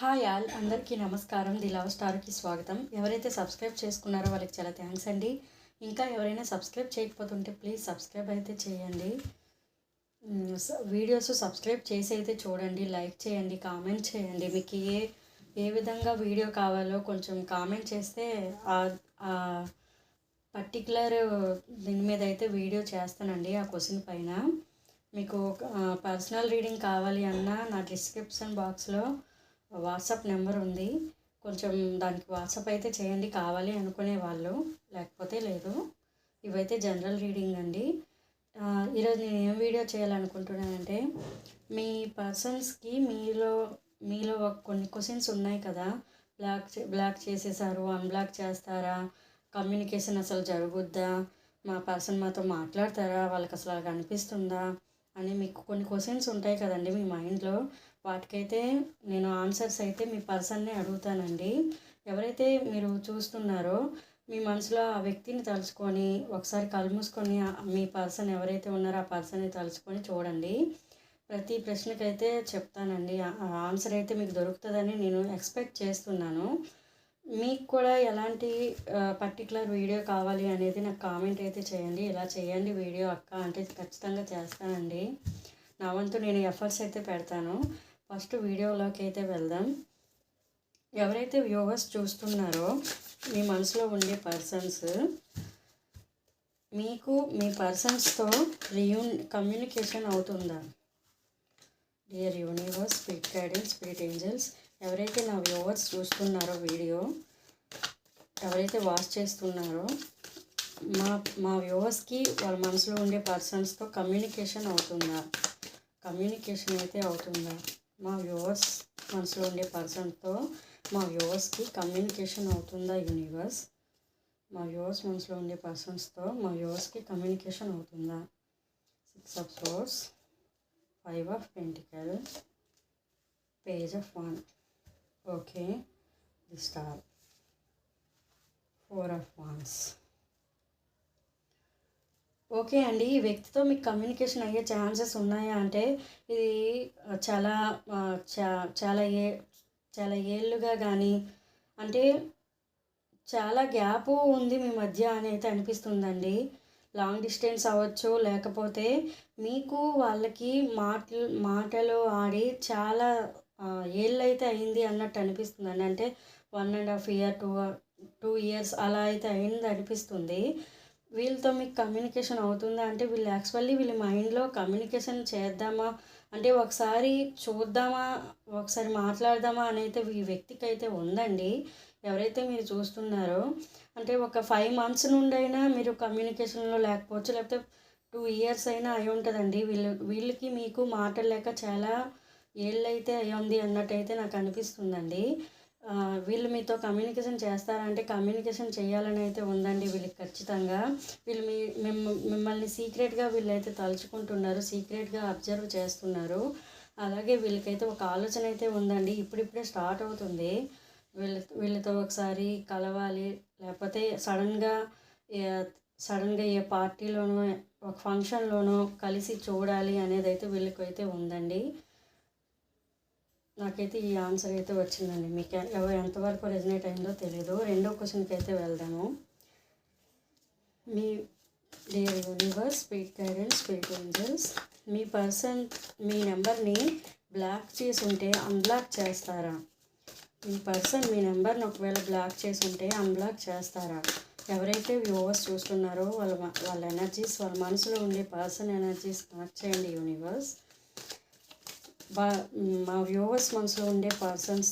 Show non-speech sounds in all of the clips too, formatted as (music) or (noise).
Hi all అందరికీ నమస్కారం. The love స్టార్కి స్వాగతం. ఎవరైతే సబ్స్క్రైబ్ చేసుకున్నారో వాళ్ళకి చాలా థ్యాంక్స్ అండి. ఇంకా ఎవరైనా సబ్స్క్రైబ్ చేయకపోతుంటే ప్లీజ్ సబ్స్క్రైబ్ అయితే చేయండి. స- వీడియోస్ సబ్స్క్రైబ్ చేసి అయితే చూడండి లైక్ చేయండి కామెంట్ చేయండి. మీకు ఏ ఏ విధంగా వీడియో కావాలో కొంచెం కామెంట్ చేస్తే ఆ- పర్టిక్యులర్ పర్టికులర్ దీని మీద అయితే వీడియో చేస్తానండి ఆ క్వశ్చన్ పైన. మీకు పర్సనల్ రీడింగ్ కావాలి అన్నా నా డిస్క్రిప్షన్ బాక్స్లో వాట్సాప్ నెంబర్ ఉంది. కొంచెం దానికి వాట్సాప్ అయితే చేయండి కావాలి అనుకునే వాళ్ళు. లేకపోతే లేదు. ఇవైతే జనరల్ రీడింగ్ అండి. ఈరోజు నేను ఏం వీడియో చేయాలనుకుంటున్నానంటే మీ పర్సన్స్కి మీలో మీలో కొన్ని క్వశ్చన్స్ ఉన్నాయి కదా. బ్లాక్ చే- బ్లాక్ చేసేసారు అన్బ్లాక్ చేస్తారా? కమ్యూనికేషన్ అసలు జరుగుద్దా? మా పర్సన్ మాతో మాట్లాడతారా? వాళ్ళకి అసలు అలా అనిపిస్తుందా అని మీకు కొన్ని క్వశ్చన్స్ ఉంటాయి కదండి మీ మైండ్లో. వాటికైతే నేను ఆన్సర్స్ అయితే మీ పర్సన్నే అడుగుతానండి. ఎవరైతే మీరు చూస్తున్నారో మీ మనసులో ఆ వ్యక్తిని తలుచుకొని ఒకసారి కళ్ళు మూసుకొని మీ పర్సన్ ఎవరైతే ఉన్నారో ఆ పర్సన్ని తలుచుకొని చూడండి. ప్రతి ప్రశ్నకైతే చెప్తానండి. ఆన్సర్ అయితే మీకు దొరుకుతుందని నేను ఎక్స్పెక్ట్ చేస్తున్నాను. మీకు కూడా ఎలాంటి పర్టికులర్ వీడియో కావాలి అనేది నాకు కామెంట్ అయితే చేయండి. ఇలా చేయండి వీడియో అక్క అంటే ఖచ్చితంగా చేస్తానండి. నా వంతు నేను ఎఫర్ట్స్ అయితే పెడతాను. ఫస్ట్ వీడియోలోకి అయితే వెళ్దాం. ఎవరైతే వ్యూవర్స్ చూస్తున్నారో మీ మనసులో ఉండే పర్సన్స్ మీకు మీ పర్సన్స్తో రియూన్ కమ్యూనికేషన్ అవుతుందా? Dear universe spirit guidance spirit angels ఎవరైతే నా వ్యూవర్స్ చూస్తున్నారో వీడియో ఎవరైతే వాచ్ చేస్తున్నారో మా మా వ్యూవర్స్కి వాళ్ళ మనసులో ఉండే పర్సన్స్తో కమ్యూనికేషన్ అవుతుందా? కమ్యూనికేషన్ అయితే అవుతుందా? మా వ్యూవర్స్ మనసులో ఉండే పర్సన్తో మా వ్యూవర్స్కి కమ్యూనికేషన్ అవుతుందా యూనివర్స్? మా వ్యూవర్స్ మనసులో ఉండే పర్సన్స్తో మా వ్యూవర్స్కి కమ్యూనికేషన్ అవుతుందా? Six of swords five of pentacle page of one okay the star four of wands okay అండి. ఈ వ్యక్తితో మీకు కమ్యూనికేషన్ అయ్యే ఛాన్సెస్ ఉన్నాయా? అంటే ఇది చాలా చా- చాలా ఏ చాలా ఏళ్ళుగా కానీ అంటే చాలా గ్యాప్ ఉంది మీ మధ్య అని అయితే అనిపిస్తుందండి. లాంగ్ డిస్టెన్స్ అవ్వచ్చు లేకపోతే మీకు వాళ్ళకి మాటలు మాటలు ఆడి చాలా ఏళ్ళైతే అయింది అన్నట్టు అనిపిస్తుందండి. అంటే one and half year two two years అలా అయితే అయింది అనిపిస్తుంది. వీళ్ళతో మీకు కమ్యూనికేషన్ అవుతుందా? అంటే వీళ్ళు యాక్చువల్లీ వీళ్ళ మైండ్లో కమ్యూనికేషన్ చేద్దామా? అంటే ఒకసారి చూద్దామా? ఒకసారి మాట్లాడదామా అనేది ఈ వ్యక్తికి అయితే ఉందండి. ఎవరైతే మీరు చూస్తున్నారో అంటే ఒక ఫైవ్ మంత్స్ నుండి అయినా మీరు కమ్యూనికేషన్లో లేకపోవచ్చు లేకపోతే టూ ఇయర్స్ అయినా అయి ఉంటుందండి. వీళ్ళు వీళ్ళకి మీకు మాట్లాడలేక చాలా ఏళ్ళైతే అయ్యింది ఉంది అన్నట్టయితే నాకు అనిపిస్తుందండి. వీళ్ళు మీతో కమ్యూనికేషన్ చేస్తారంటే కమ్యూనికేషన్ చేయాలని అయితే ఉందండి వీళ్ళకి ఖచ్చితంగా. వీళ్ళు మీ మిమ్మ మిమ్మల్ని సీక్రెట్గా వీళ్ళైతే తలుచుకుంటున్నారు సీక్రెట్గా అబ్జర్వ్ చేస్తున్నారు. అలాగే వీళ్ళకైతే ఒక ఆలోచన అయితే ఉందండి ఇప్పుడిప్పుడే స్టార్ట్ అవుతుంది. వీళ్ళ వీళ్ళతో ఒకసారి కలవాలి లేకపోతే సడన్గా సడన్గా ఏ పార్టీలోనో ఒక ఫంక్షన్లోనో కలిసి చూడాలి అనేది అయితే వీళ్ళకైతే ఉందండి. నాకైతే ఈ ఆన్సర్ అయితే వచ్చిందండి. మీకు ఎవరు ఎంతవరకు రెజినేట్ అయిందో తెలియదు రెండో క్వశ్చన్కి అయితే వెళ్దాము. మీ dear universe speed guidance speed angels మీ పర్సన్ మీ నెంబర్ని బ్లాక్ చేసి ఉంటే అన్బ్లాక్ చేస్తారా? మీ పర్సన్ మీ నెంబర్ని ఒకవేళ బ్లాక్ చేసి ఉంటే అన్బ్లాక్ చేస్తారా? ఎవరైతే వ్యూవర్స్ చూస్తున్నారో వాళ్ళ వాళ్ళ ఎనర్జీస్ వాళ్ళ మనసులో ఉండే పర్సన్ ఎనర్జీస్ కనెక్ట్ చేయండి యూనివర్స్ బా మా వ్యూవర్స్ మనసులో ఉండే పర్సన్స్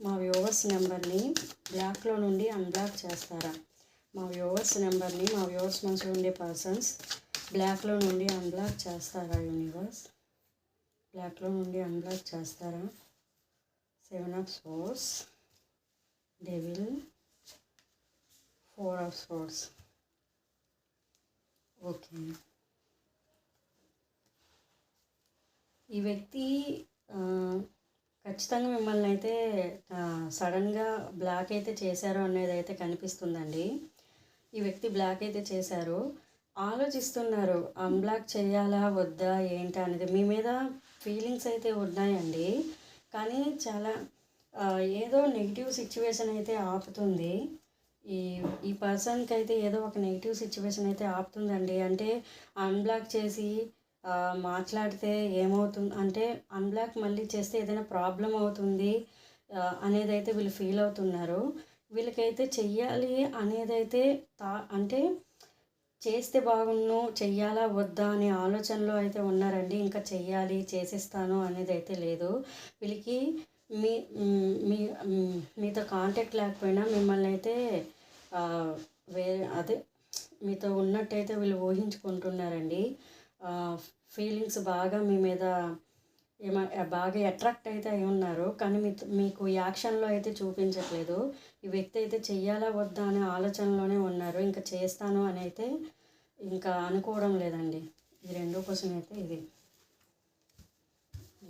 మా వ్యూవర్స్ నెంబర్ని బ్లాక్లో నుండి అన్బ్లాక్ చేస్తారా? మా వ్యూవర్స్ నెంబర్ని మా వ్యూవర్స్ మనసులో ఉండే పర్సన్స్ బ్లాక్లో నుండి అన్బ్లాక్ చేస్తారా యూనివర్స్ బ్లాక్లో నుండి అన్బ్లాక్ చేస్తారా? Seven of swords devil four of swords okay ఈ వ్యక్తి ఖచ్చితంగా మిమ్మల్ని అయితే సడన్గా బ్లాక్ అయితే చేశారు అనేది అయితే కనిపిస్తుందండి. ఈ వ్యక్తి బ్లాక్ అయితే చేశారు. ఆలోచిస్తున్నారు అన్బ్లాక్ చేయాలా వద్దా ఏంటా అనేది. మీ మీద ఫీలింగ్స్ అయితే ఉన్నాయండి. కానీ చాలా ఏదో నెగిటివ్ సిచ్యువేషన్ అయితే ఆపుతుంది. ఈ ఈ పర్సన్కి అయితే ఏదో ఒక నెగిటివ్ సిచ్యువేషన్ అయితే ఆపుతుందండి. అంటే అన్బ్లాక్ చేసి మాట్లాడితే ఏమవుతుంది అంటే అన్బ్లాక్ మళ్ళీ చేస్తే ఏదైనా ప్రాబ్లం అవుతుంది అనేదైతే వీళ్ళు ఫీల్ అవుతున్నారు. వీళ్ళకైతే చెయ్యాలి అనేది అయితే తా అంటే చేస్తే బాగున్ను చెయ్యాలా వద్దా అనే ఆలోచనలో అయితే ఉన్నారండి. ఇంకా చెయ్యాలి చేసేస్తాను అనేది అయితే లేదు. వీళ్ళకి మీ మీ మీతో కాంటాక్ట్ లేకపోయినా మిమ్మల్ని అయితే వేరే అదే మీతో ఉన్నట్టయితే వీళ్ళు ఊహించుకుంటున్నారండి. ఫీలింగ్స్ బాగా మీ మీద ఏమ బాగా అట్రాక్ట్ అయితే అయి ఉన్నారు. కానీ మీ మీకు యాక్షన్లో అయితే చూపించట్లేదు. ఈ వ్యక్తి అయితే చెయ్యాలా వద్దా అనే ఆలోచనలోనే ఉన్నారు. ఇంకా చేస్తాను అని అయితే ఇంకా అనుకోవడం లేదండి. ఈ రెండో క్వశ్చన్ అయితే ఇది.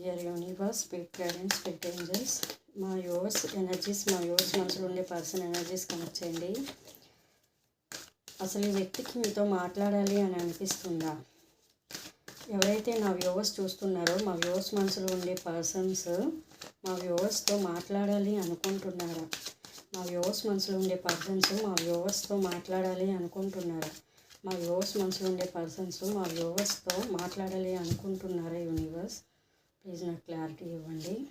Dear universe speed guidance speed angels మా యోర్స్ ఎనర్జీస్ మా యోర్స్ మనసులో ఉండే పర్సన్ ఎనర్జీస్ కనెక్ట్ చేయండి. అసలు ఈ వ్యక్తికి మీతో మాట్లాడాలి అని అనిపిస్తుందా? ఎవరైతే నా వ్యూవర్స్ చూస్తున్నారో మా వ్యూవర్స్ మనసులో ఉండే పర్సన్స్ మా వ్యూవర్స్తో మాట్లాడాలి అనుకుంటున్నారా? మా వ్యూవర్స్ మనసులో ఉండే పర్సన్స్ మా వ్యూవర్స్తో మాట్లాడాలి అనుకుంటున్నారా? మా వ్యూవర్స్ మనసులో ఉండే పర్సన్స్ మా వ్యూవర్స్తో మాట్లాడాలి అనుకుంటున్నారా యూనివర్స్? ప్లీజ్ నాకు క్లారిటీ ఇవ్వండి.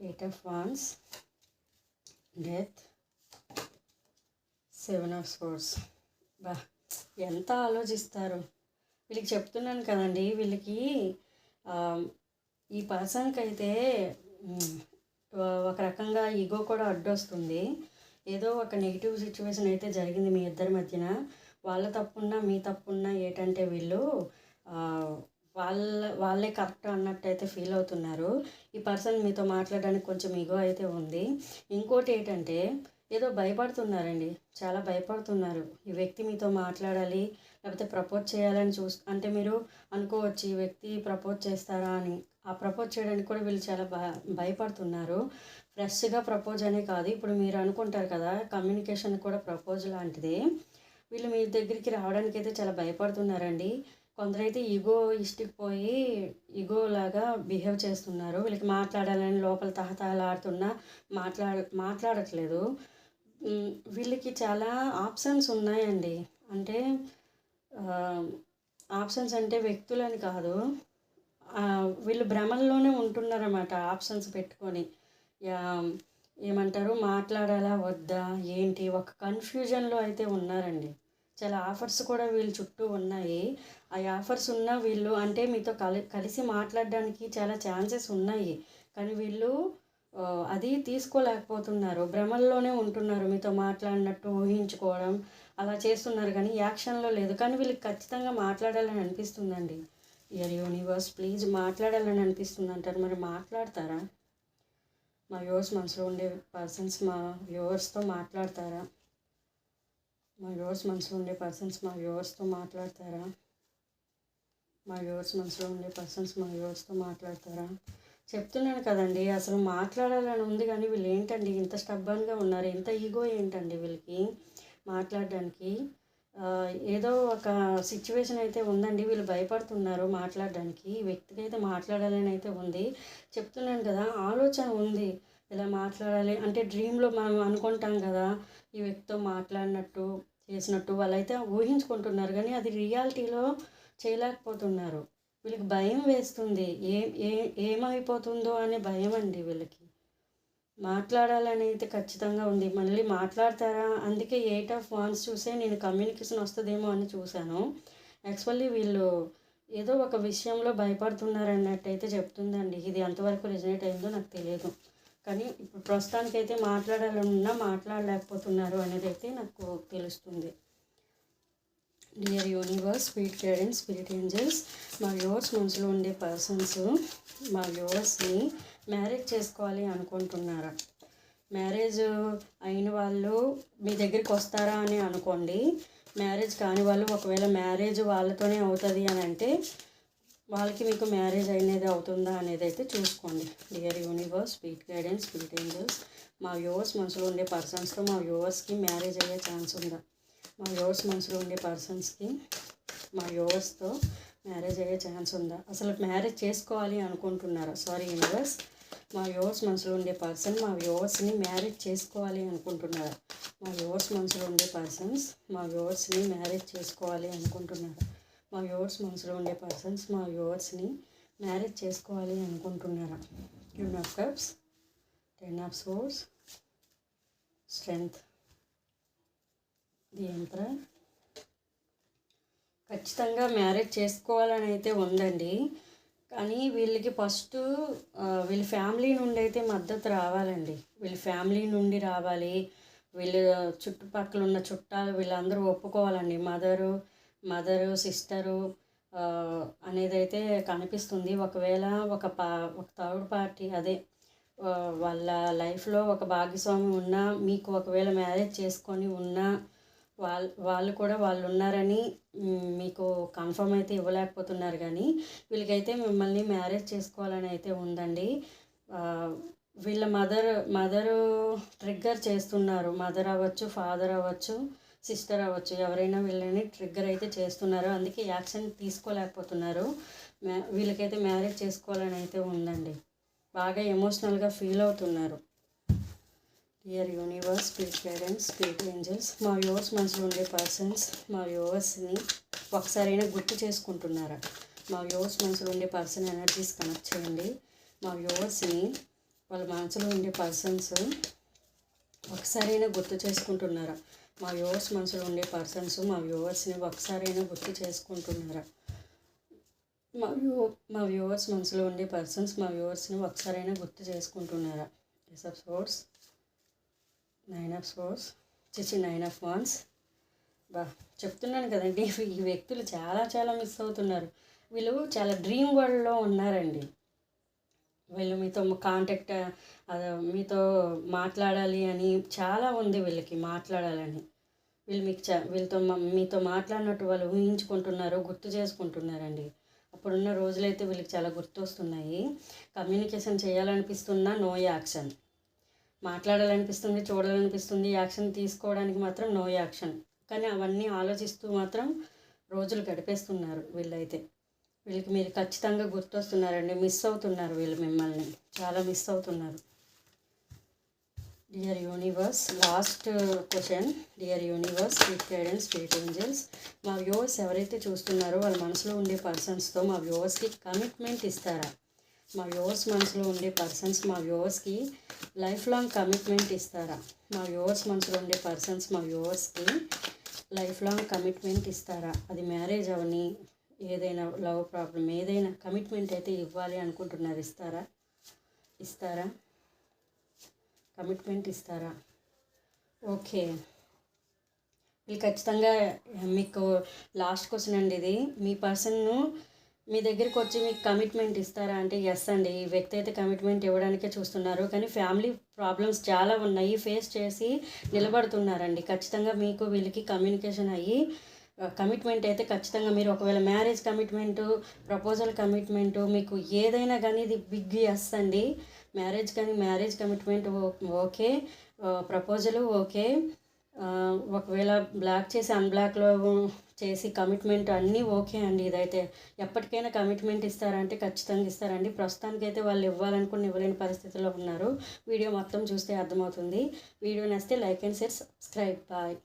Eight of wands death seven of swords బా ఎంత ఆలోచిస్తారు? వీళ్ళకి చెప్తున్నాను కదండి వీళ్ళకి ఈ పర్సన్కి అయితే ఒక రకంగా ఈగో కూడా అడ్డొస్తుంది. ఏదో ఒక నెగిటివ్ సిచ్యువేషన్ అయితే జరిగింది మీ ఇద్దరి మధ్యన. వాళ్ళ తప్పున్నా మీ తప్పున్నా ఏంటంటే వీళ్ళు వాళ్ళ వాళ్ళే కరెక్ట్ అన్నట్టు అయితే ఫీల్ అవుతున్నారు. ఈ పర్సన్ మీతో మాట్లాడడానికి కొంచెం ఈగో అయితే ఉంది. ఇంకోటి ఏంటంటే ఏదో భయపడుతున్నారండి. చాలా భయపడుతున్నారు. ఈ వ్యక్తి మీతో మాట్లాడాలి లేకపోతే ప్రపోజ్ చేయాలని చూస్ అంటే మీరు అనుకోవచ్చు ఈ వ్యక్తి ప్రపోజ్ చేస్తారా అని. ఆ ప్రపోజ్ చేయడానికి కూడా వీళ్ళు చాలా భయ భయపడుతున్నారు. ఫ్రెష్గా ప్రపోజ్ అనే కాదు. ఇప్పుడు మీరు అనుకుంటారు కదా కమ్యూనికేషన్ కూడా ప్రపోజ్ లాంటిది. వీళ్ళు మీ దగ్గరికి రావడానికి అయితే చాలా భయపడుతున్నారండి. కొందరైతే ఈగో ఇష్టికి పోయి ఈగో లాగా బిహేవ్ చేస్తున్నారు. వీళ్ళకి మాట్లాడాలని లోపల తహతహలాడుతున్నా మాట్లాడ మాట్లాడట్లేదు. వీళ్ళకి చాలా ఆప్షన్స్ ఉన్నాయండి. అంటే ఆప్షన్స్ అంటే వ్యక్తులని కాదు. వీళ్ళు భ్రమల్లోనే ఉంటున్నారన్నమాట ఆప్షన్స్ పెట్టుకొని. ఏమంటారు? మాట్లాడాలా? వద్దా? ఏంటి? ఒక కన్ఫ్యూజన్లో అయితే ఉన్నారండి. చాలా ఆఫర్స్ కూడా వీళ్ళ చుట్టూ ఉన్నాయి. ఆ ఆఫర్స్ ఉన్న వీళ్ళు అంటే మీతో కలి కలిసి మాట్లాడడానికి చాలా ఛాన్సెస్ ఉన్నాయి. కానీ వీళ్ళు అది తీసుకోలేకపోతున్నారు. భ్రమల్లోనే ఉంటున్నారు మీతో మాట్లాడినట్టు ఊహించుకోవడం. అలా చేస్తున్నారు కానీ యాక్షన్లో లేదు. కానీ వీళ్ళకి ఖచ్చితంగా మాట్లాడాలని అనిపిస్తుందండి. ఇయర్ యూనివర్స్ ప్లీజ్ మాట్లాడాలని అనిపిస్తుంది అంటారు. మరి మాట్లాడతారా? మా వ్యూవర్స్ మనసులో ఉండే పర్సన్స్ మా వ్యూవర్స్తో మాట్లాడతారా? మా వ్యూవర్స్ మనసులో ఉండే పర్సన్స్ మా వ్యూవర్స్తో మాట్లాడతారా? మా వ్యూవర్స్ మనసులో ఉండే పర్సన్స్ మా వ్యూవర్స్తో మాట్లాడతారా? చెప్తున్నాను కదండి అసలు మాట్లాడాలని ఉంది కానీ వీళ్ళు ఏంటండి ఇంత స్టబ్బన్గా ఉన్నారు ఇంత ఈగో ఏంటండి వీళ్ళకి? మాట్లాడడానికి. ఏదో ఒక సిచ్యువేషన్ అయితే ఉందండి. వీళ్ళు భయపడుతున్నారు మాట్లాడడానికి. ఈ వ్యక్తికి అయితే మాట్లాడాలని అయితే ఉంది. చెప్తున్నాను కదా ఆలోచన ఉంది. ఇలా మాట్లాడాలి అంటే డ్రీమ్లో మనం అనుకుంటాం కదా ఈ వ్యక్తితో మాట్లాడినట్టు చేసినట్టు వాళ్ళైతే ఊహించుకుంటున్నారు. కానీ అది రియాలిటీలో చేయలేకపోతున్నారు. వీళ్ళకి భయం వేస్తుంది. ఏ ఏ ఏమైపోతుందో అనే భయం అండి వీళ్ళకి. మాట్లాడాలనేది అయితే ఖచ్చితంగా ఉంది. మళ్ళీ మాట్లాడతారా? అందుకే ఎయిట్ ఆఫ్ వాన్స్ చూసే నేను కమ్యూనికేషన్ వస్తుందేమో అని చూశాను. యాక్చువల్లీ వీళ్ళు ఏదో ఒక విషయంలో భయపడుతున్నారు అన్నట్టయితే చెప్తుందండి. ఇది ఎంతవరకు రిజనేట్ అయిందో నాకు తెలియదు. కానీ ఇప్పుడు ప్రస్తుతానికైతే మాట్లాడాలన్నా మాట్లాడలేకపోతున్నారు అనేది అయితే నాకు తెలుస్తుంది. Dear universe speed guidance spirit angels మా వ్యూవర్స్ మనసులో ఉండే పర్సన్స్ మా వ్యూవర్స్ని మ్యారేజ్ చేసుకోవాలి అనుకుంటున్నారా? మ్యారేజ్ అయిన వాళ్ళు మీ దగ్గరికి వస్తారా అని అనుకోండి. మ్యారేజ్ కాని వాళ్ళు ఒకవేళ మ్యారేజ్ వాళ్ళతోనే అవుతుంది అని అంటే వాళ్ళకి మీకు మ్యారేజ్ అనేది అవుతుందా అనేది అయితే చూసుకోండి. Dear universe speed guidance speed angels మా వ్యూవర్స్ మనసులో ఉండే పర్సన్స్తో మా వ్యూవర్స్కి మ్యారేజ్ అయ్యే ఛాన్స్ ఉందా? మా వ్యూవర్స్ మనసులో ఉండే పర్సన్స్కి మా వ్యూవర్స్తో మ్యారేజ్ అయ్యే ఛాన్స్ ఉందా? అసలు మ్యారేజ్ చేసుకోవాలి అనుకుంటున్నారా? సారీ యూనివర్స్ మా వ్యూవర్స్ మనసులో ఉండే పర్సన్ మా వ్యూవర్స్ని మ్యారేజ్ చేసుకోవాలి అనుకుంటున్నారు. మా వ్యూవర్స్ మనసులో ఉండే పర్సన్స్ మా వ్యూవర్స్ని మ్యారేజ్ చేసుకోవాలి అనుకుంటున్నారు. మా వ్యూవర్స్ మనసులో ఉండే పర్సన్స్ మా వ్యూవర్స్ని మ్యారేజ్ చేసుకోవాలి అనుకుంటున్నారు? యూన్ of cups ten of swords strength the empress ఖచ్చితంగా మ్యారేజ్ చేసుకోవాలని అయితే ఉందండి. కానీ వీళ్ళకి ఫస్ట్ వీళ్ళ ఫ్యామిలీ నుండి అయితే మద్దతు రావాలండి. వీళ్ళ ఫ్యామిలీ నుండి రావాలి. వీళ్ళ చుట్టుపక్కల ఉన్న చుట్టాలు వీళ్ళందరూ ఒప్పుకోవాలండి. మదరు మదరు సిస్టరు అనేది అయితే కనిపిస్తుంది. ఒకవేళ ఒక పా ఒక థర్డ్ పార్టీ అదే వాళ్ళ లైఫ్లో ఒక భాగస్వామి ఉన్నా మీకు ఒకవేళ మ్యారేజ్ చేసుకొని ఉన్నా వాళ్ళు వాళ్ళు కూడా వాళ్ళు ఉన్నారని మీకు కన్ఫర్మ్ అయితే ఇవ్వలేకపోతున్నారు కానీ వీళ్ళకైతే మిమ్మల్ని మ్యారేజ్ చేసుకోవాలని అయితే ఉందండి. వీళ్ళ మదర్ మదరు ట్రిగ్గర్ చేస్తున్నారు. మదర్ అవ్వచ్చు ఫాదర్ అవ్వచ్చు సిస్టర్ అవ్వచ్చు ఎవరైనా వీళ్ళని ట్రిగ్గర్ అయితే చేస్తున్నారు. అందుకే యాక్షన్ తీసుకోలేకపోతున్నారు. మ్యా వీళ్ళకైతే మ్యారేజ్ చేసుకోవాలని అయితే ఉందండి. బాగా ఎమోషనల్గా ఫీల్ అవుతున్నారు. Dear universe spirit parents spirit angels మా వ్యూవర్స్ మనసులో ఉండే పర్సన్స్ మా వ్యూవర్స్ని ఒకసారైనా గుర్తు చేసుకుంటున్నారా? మా వ్యూవర్స్ మనసులో ఉండే పర్సన్ ఎనర్జీస్ కనెక్ట్ చేయండి. మా వ్యూవర్స్ని వాళ్ళ మనసులో ఉండే పర్సన్స్ ఒకసారైనా గుర్తు చేసుకుంటున్నారా? మా వ్యూవర్స్ మనసులో ఉండే పర్సన్స్ మా వ్యూవర్స్ని ఒకసారైనా గుర్తు చేసుకుంటున్నారా? మా వ్యూ మా వ్యూవర్స్ మనసులో ఉండే పర్సన్స్ మా వ్యూవర్స్ని ఒకసారైనా గుర్తు చేసుకుంటున్నారా? Ace of swords nine of swords చిచి నైన్ ఆఫ్ వాన్స్ బా చెప్తున్నాను కదండి (laughs) ఈ వ్యక్తులు చాలా చాలా మిస్ అవుతున్నారు. వీళ్ళు చాలా డ్రీమ్ వరల్డ్లో ఉన్నారండి. వీళ్ళు మీతో కాంటాక్ట్ మీతో మాట్లాడాలి అని చాలా ఉంది వీళ్ళకి మాట్లాడాలని. వీళ్ళు మీకు చ వీళ్ళతో మీతో మాట్లాడినట్టు వాళ్ళు ఊహించుకుంటున్నారు గుర్తు చేసుకుంటున్నారండి. అప్పుడున్న రోజులైతే వీళ్ళకి చాలా గుర్తొస్తున్నాయి. కమ్యూనికేషన్ చేయాలనిపిస్తున్నా నో యాక్షన్ మాట్లాడాలనిపిస్తుంది చూడాలనిపిస్తుంది. యాక్షన్ తీసుకోవడానికి మాత్రం నో యాక్షన్. కానీ అవన్నీ ఆలోచిస్తూ మాత్రం రోజులు గడిపేస్తున్నారు వీళ్ళైతే. వీళ్ళకి మీరు ఖచ్చితంగా గుర్తొస్తున్నారండి. మిస్ అవుతున్నారు వీళ్ళు మిమ్మల్ని. చాలా మిస్ అవుతున్నారు. Dear universe last question dear universe sweet guidance sweet angels మా వ్యూవర్స్ ఎవరైతే చూస్తున్నారో వాళ్ళ మనసులో ఉండే పర్సన్స్తో మా వ్యూవర్స్కి కమిట్మెంట్ ఇస్తారా? మా వ్యూవర్స్ మనసులో ఉండే పర్సన్స్ మా వ్యూవర్స్కి లైఫ్ లాంగ్ కమిట్మెంట్ ఇస్తారా? మా వ్యూవర్స్ మనసులో ఉండే పర్సన్స్ మా వ్యూవర్స్కి లైఫ్ లాంగ్ కమిట్మెంట్ ఇస్తారా? అది మ్యారేజ్ అవని ఏదైనా లవ్ ప్రాబ్లం ఏదైనా కమిట్మెంట్ అయితే ఇవ్వాలి అనుకుంటున్నారు ఇస్తారా? ఇస్తారా? కమిట్మెంట్ ఇస్తారా? ఓకే. వీళ్ళు ఖచ్చితంగా మీకు లాస్ట్ క్వశ్చన్ అండి ఇది. మీ పర్సన్ను మీ దగ్గరికి వచ్చి మీకు కమిట్మెంట్ ఇస్తారా? అంటే ఎస్ అండి. ఈ వ్యక్తి అయితే కమిట్మెంట్ ఇవ్వడానికే చూస్తున్నారు. కానీ ఫ్యామిలీ ప్రాబ్లమ్స్ చాలా ఉన్నాయి. ఫేస్ చేసి నిలబడుతున్నారండి. ఖచ్చితంగా మీకు వీళ్ళకి కమ్యూనికేషన్ అయ్యి కమిట్మెంట్ అయితే ఖచ్చితంగా మీరు ఒకవేళ మ్యారేజ్ కమిట్మెంటు ప్రపోజల్ కమిట్మెంటు మీకు ఏదైనా కానీ ఇది బిగ్ ఎస్ అండి. మ్యారేజ్ కానీ marriage commitment okay. Proposal okay. ఒకవేళ బ్లాక్ చేసి అన్బ్లాక్లో చేసి కమిట్మెంట్ అన్నీ ఓకే అండి ఇదైతే. ఎప్పటికైనా కమిట్మెంట్ ఇస్తారంటే ఖచ్చితంగా ఇస్తారండి. ప్రస్తుతానికైతే వాళ్ళు ఇవ్వాలనుకుని ఇవ్వలేని పరిస్థితిలో ఉన్నారు. వీడియో మొత్తం చూస్తే అర్థమవుతుంది. వీడియో నచ్చితే like and share subscribe bye